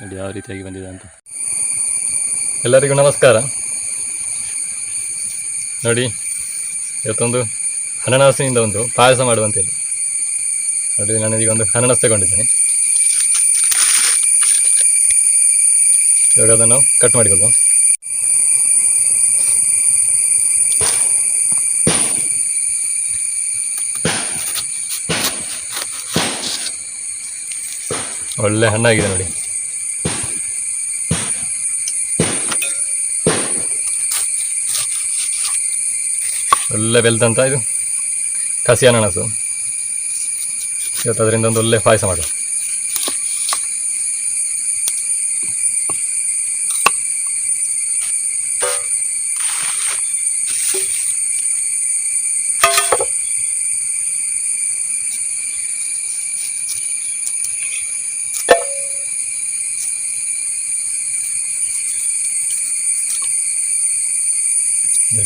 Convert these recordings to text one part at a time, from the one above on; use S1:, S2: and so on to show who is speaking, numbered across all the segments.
S1: ನೋಡಿ ಯಾವ ರೀತಿಯಾಗಿ ಬಂದಿದೆ ಅಂತ. ಎಲ್ಲರಿಗೂ ನಮಸ್ಕಾರ. ನೋಡಿ, ಇವತ್ತೊಂದು ಅನನಾಸಿನಿಂದ ಒಂದು ಪಾಯಸ ಮಾಡುವಂತೇಳಿ. ನೋಡಿ, ನಾನು ಈಗ ಒಂದು ಅನನಾಸ್ ತಗೊಂಡಿದ್ದೇನೆ. ಇವಾಗ ಅದನ್ನು ಕಟ್ ಮಾಡಿಕೊಳ್ಳುವ. ಒಳ್ಳೆ ಹಣ್ಣಾಗಿದೆ ನೋಡಿ. ಒಳ್ಳೆ ಬೆಲ್ದಂತ ಇದು. ಕಸಿ ಅನನಸು. ಇವತ್ತು ಅದರಿಂದ ಒಂದು ಒಳ್ಳೆ ಪಾಯಸ ಮಾಡುವ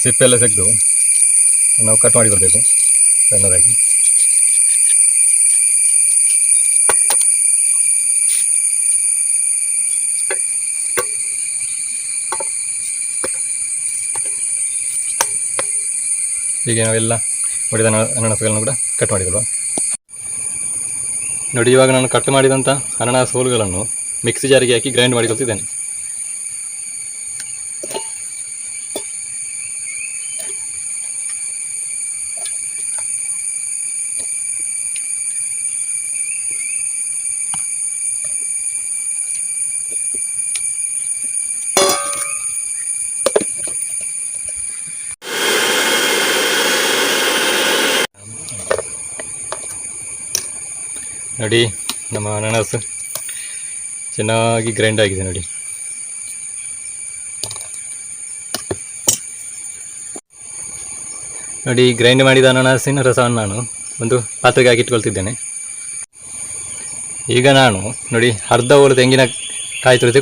S1: ಸಿಪ್ಪೆಲ್ಲ ತೆಗೆದು. ನಾವು ಕಟ್ ಮಾಡಿಕೊಳ್ಬೇಕು ಸಣ್ಣದಾಗಿ. ಹೀಗೆ ನಾವೆಲ್ಲ ಹೊಡೆದ ಅನಾನಸುಗಳನ್ನು ಕೂಡ ಕಟ್ ಮಾಡಿಕೊಳ್ಳುವ ನೋಡಿ, ಇವಾಗ ನಾನು ಕಟ್ ಮಾಡಿದಂಥ ಅನನಾಸ್ ಹೋಲುಗಳನ್ನು ಮಿಕ್ಸಿ ಜಾರಿಗೆ ಹಾಕಿ ಗ್ರೈಂಡ್ ಮಾಡಿಕೊಳ್ತಿದ್ದೇನೆ ನೋಡಿ, ನಮ್ಮ ಅನಾನಸ್ ಚೆನ್ನಾಗಿ ಗ್ರೈಂಡ್ ಆಗಿದೆ ನೋಡಿ. ನೋಡಿ ಗ್ರೈಂಡ್ ಮಾಡಿದ ಅನಾನಸಿನ ರಸವನ್ನು ನಾನು ಒಂದು ಪಾತ್ರೆಗೆ ಹಾಕಿ ಇಟ್ಕೊಳ್ತಿದ್ದೇನೆ ಈಗ ನಾನು, ನೋಡಿ, ಅರ್ಧ ಓಲು ತೆಂಗಿನ ಕಾಯಿ ತುರಿ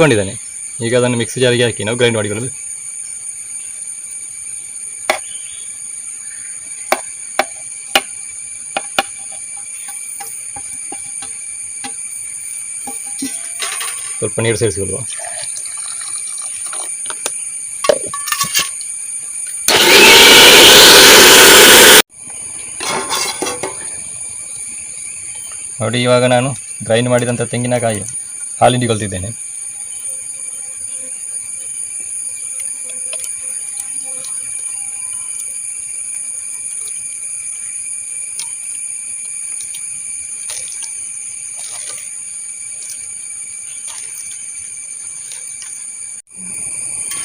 S1: ಈಗ ಅದನ್ನು ಮಿಕ್ಸಿ ಜಾರಿಗೆ ಹಾಕಿ ನಾವು ಗ್ರೈಂಡ್ ಮಾಡಿಕೊಳ್ಳೋದು ಸ್ವಲ್ಪ ನೀರು ಸೇರಿಸಿಕೊಳ್ಳುವ ನೋಡಿ ಇವಾಗ ನಾನು ಗ್ರೈಂಡ್ ಮಾಡಿದಂಥ ತೆಂಗಿನಕಾಯಿ ಹಾಲಿಂಡಿಕೊಳ್ತಿದ್ದೇನೆ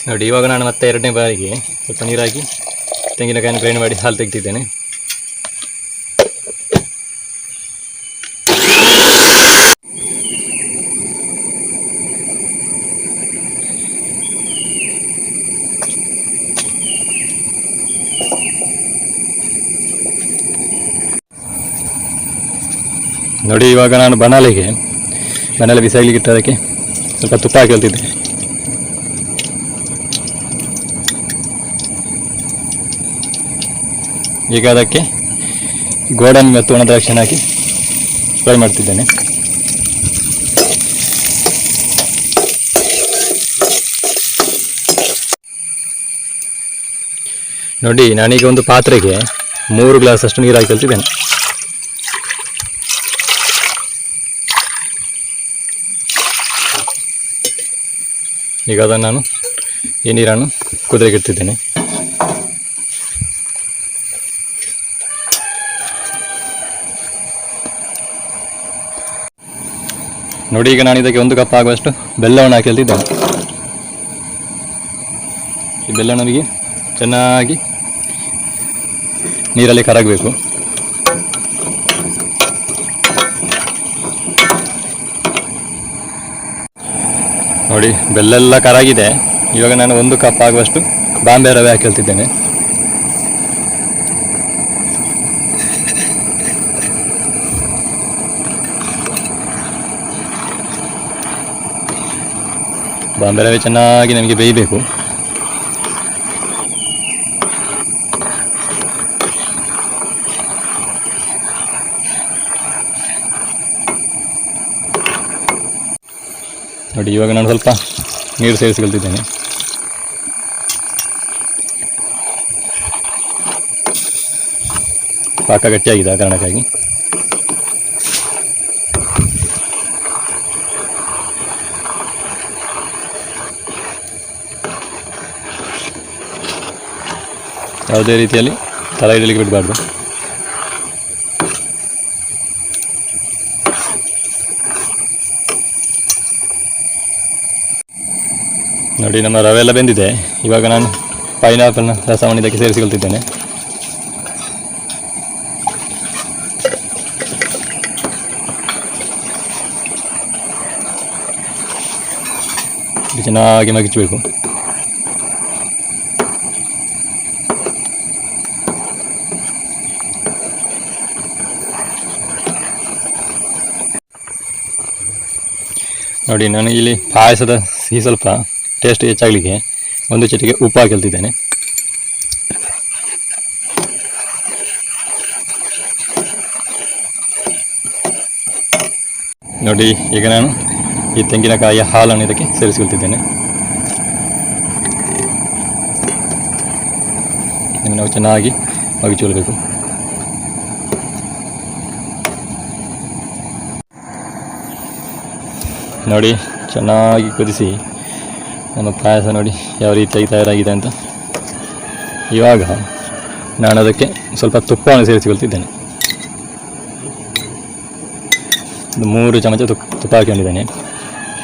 S1: ನೋಡಿ, ಇವಾಗ ನಾನು ಮತ್ತೆ ಎರಡನೇ ಬಾರಿಗೆ ಸ್ವಲ್ಪ ನೀರಾಗಿ ತೆಂಗಿನಕಾಯಿನ ಗ್ರೈಂಡ್ ಮಾಡಿ ಹಾಲು ತೆಗೆದಿದ್ದೇನೆ. ನೋಡಿ, ಇವಾಗ ನಾನು ಬನಾಲಿಗೆ, ಬನಾಲೆ ಇಟ್ಟದಕ್ಕೆ ಸ್ವಲ್ಪ ತುಪ್ಪ ಹಾಕಿ ಹೇಳ್ತಿದ್ದೆ ಈಗ ಅದಕ್ಕೆ ಗೋಡನ್ ಮತ್ತು ಒಣ ದ್ರಾಕ್ಷಿ ಹಾಕಿ ಫ್ರೈ ಮಾಡ್ತಿದ್ದೇನೆ. ನೋಡಿ, ನಾನೀಗ ಒಂದು ಪಾತ್ರೆಗೆ ಮೂರು ಗ್ಲಾಸ್ ಅಷ್ಟು ನೀರು ಹಾಕಿ ಕಲ್ತಿದ್ದೇನೆ. ಈಗ ಅದನ್ನು ನಾನು ಈ ನೀರನ್ನು ಕುದುರೆಗೆ ನೋಡಿ, ಈಗ ನಾನು ಇದಕ್ಕೆ ಒಂದು ಕಪ್ ಆಗುವಷ್ಟು ಬೆಲ್ಲವನ್ನು ಹಾಕಿ ಹೇಳ್ತಿದ್ದೇನೆ ಈ ಬೆಲ್ಲ ಚೆನ್ನಾಗಿ ನೀರಲ್ಲಿ ಕರಗಬೇಕು. ನೋಡಿ, ಬೆಲ್ಲೆಲ್ಲ ಕರಗಿದೆ. ಇವಾಗ ನಾನು ಒಂದು ಕಪ್ ಆಗುವಷ್ಟು ಬಾಂಬೆ ರವೆ ಹಾಕಿ ಹೇಳ್ತಿದ್ದೇನೆ ಬಾಂಬೆ ರವೆ ಚೆನ್ನಾಗಿ ನಮಗೆ ಬೇಯಬೇಕು. ನೋಡಿ, ಇವಾಗ ನಾನು ಸ್ವಲ್ಪ ನೀರು ಸೇರಿಸಿಕೊಳ್ತಿದ್ದೇನೆ. ಪಾಕ ಗಟ್ಟಿಯಾಗಿದೆ ಆ ಕಾರಣಕ್ಕಾಗಿ. ಯಾವುದೇ ರೀತಿಯಲ್ಲಿ ತಲೆ ಇಡಲಿಕ್ಕೆ ಬಿಡಬಾರ್ದು. ನೋಡಿ, ನಮ್ಮ ರವೆ ಎಲ್ಲ ಬೆಂದಿದೆ. ಇವಾಗ ನಾನು ಪೈನಾಪಲ್ನ ರಸವನ್ನು ಇದಕ್ಕೆ ಸೇರಿಸಿಕೊಳ್ತಿದ್ದೇನೆ. ಚೆನ್ನಾಗಿ ಮಗಿಚಬೇಕು ನೋಡಿ ನಾನು ಇಲ್ಲಿ ಪಾಯಸದ ಸಿಹಿ ಸ್ವಲ್ಪ ಟೇಸ್ಟ್ ಹೆಚ್ಚಾಗಲಿಕ್ಕೆ ಒಂದು ಚಟಿಗೆ ಉಪ್ಪು ಹಾಕಿಲ್ತಿದ್ದೇನೆ. ನೋಡಿ, ಈಗ ನಾನು ಈ ತೆಂಗಿನಕಾಯಿಯ ಹಾಲನ್ನು ಇದಕ್ಕೆ ಸೇರಿಸಿಕೊಳ್ತಿದ್ದೇನೆ. ನಾವು ಚೆನ್ನಾಗಿ ಮಗಿಚಿಕೊಳ್ಬೇಕು ನೋಡಿ, ಚೆನ್ನಾಗಿ ಕುದಿಸಿ. ನನ್ನ ಪಾಯಸ ನೋಡಿ ಯಾವ ರೀತಿಯಾಗಿ ತಯಾರಾಗಿದೆ ಅಂತ. ಇವಾಗ ನಾನು ಅದಕ್ಕೆ ಸ್ವಲ್ಪ ತುಪ್ಪವನ್ನು ಸೇರಿಸಿಕೊಳ್ತಿದ್ದೇನೆ. ಒಂದು ಮೂರು ಚಮಚ ತುಪ್ಪ ತುಪ್ಪ ಹಾಕೊಂಡಿದ್ದೇನೆ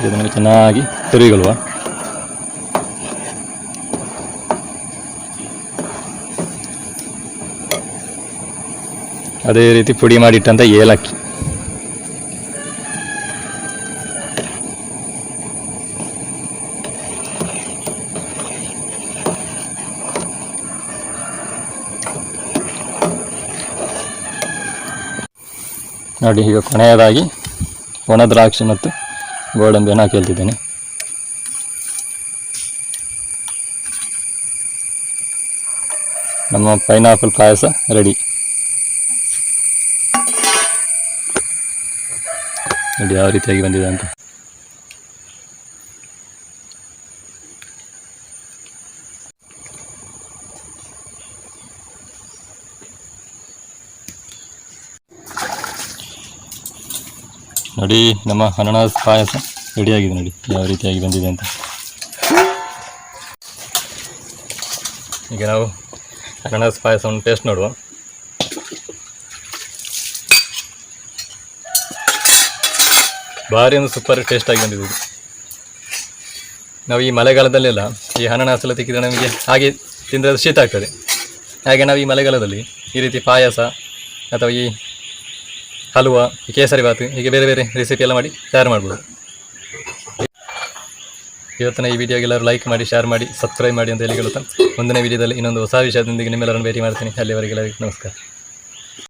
S1: ಇದನ್ನು ಚೆನ್ನಾಗಿ ತಿರುಗಿಕೊಳ್ಳುವ ಅದೇ ರೀತಿ ಪುಡಿ ಮಾಡಿಟ್ಟಂಥ ಏಲಕ್ಕಿ. ನೋಡಿ, ಈಗ ಕೊನೆಯದಾಗಿ ಒಣ ದ್ರಾಕ್ಷಿ ಮತ್ತು ಗೋಡಂಬಿಯನ್ನು ಕೇಳ್ತಿದ್ದೇನೆ. ನಮ್ಮ ಪೈನಾಪಲ್ ಪಾಯಸ ರೆಡಿ ನೋಡಿ, ಯಾವ ರೀತಿಯಾಗಿ ಬಂದಿದೆ ಅಂತ. ನೋಡಿ, ನಮ್ಮ ಅನನಾಸ್ ಪಾಯಸ ರೆಡಿಯಾಗಿದೆ ನೋಡಿ. ಯಾವ ರೀತಿಯಾಗಿ ಬಂದಿದೆ ಅಂತ. ಈಗ ನಾವು ಅನನಾಸ್ ಪಾಯಸವನ್ನು ಟೇಸ್ಟ್ ನೋಡುವ. ಭಾರಿ ಒಂದು ಸೂಪರ್ ಟೇಸ್ಟಾಗಿ ಬಂದಿದೆ ಇದು. ನಾವು ಈ ಮಳೆಗಾಲದಲ್ಲೆಲ್ಲ ಈ ಅನನಾಸ್ ಎಲ್ಲ ತೆಗೆದ್ರೆ ನಮಗೆ ಹಾಗೆ ತಿಂದರೆ ಶೀತ ಆಗ್ತದೆ. ಹಾಗೆ ನಾವು ಈ ಮಳೆಗಾಲದಲ್ಲಿ ಈ ರೀತಿ ಪಾಯಸ ಅಥವಾ ಈ ಹಲುವ, ಕೇಸರಿ ಬಾತು, ಹೀಗೆ ಬೇರೆ ಬೇರೆ ರೆಸಿಪಿ ಎಲ್ಲ ಮಾಡಿ ತಯಾರು ಮಾಡ್ಬೋದು. ಇವತ್ತಿನ ಈ ವಿಡಿಯೋಗೆ ಎಲ್ಲರೂ ಲೈಕ್ ಮಾಡಿ ಶೇರ್ ಮಾಡಿ ಸಬ್ಸ್ಕ್ರೈಬ್ ಮಾಡಿ ಅಂತ ಹೇಳಿ ಹೇಳುತ್ತಾ ಮುಂದಿನ ವಿಡಿಯೋದಲ್ಲಿ ಇನ್ನೊಂದು ಹೊಸ ವಿಷಯದೊಂದಿಗೆ ನಿಮ್ಮೆಲ್ಲರನ್ನು ಭೇಟಿ ಮಾಡ್ತೀನಿ. ಅಲ್ಲಿವರೆಗೆಲ್ಲ ನಮಸ್ಕಾರ.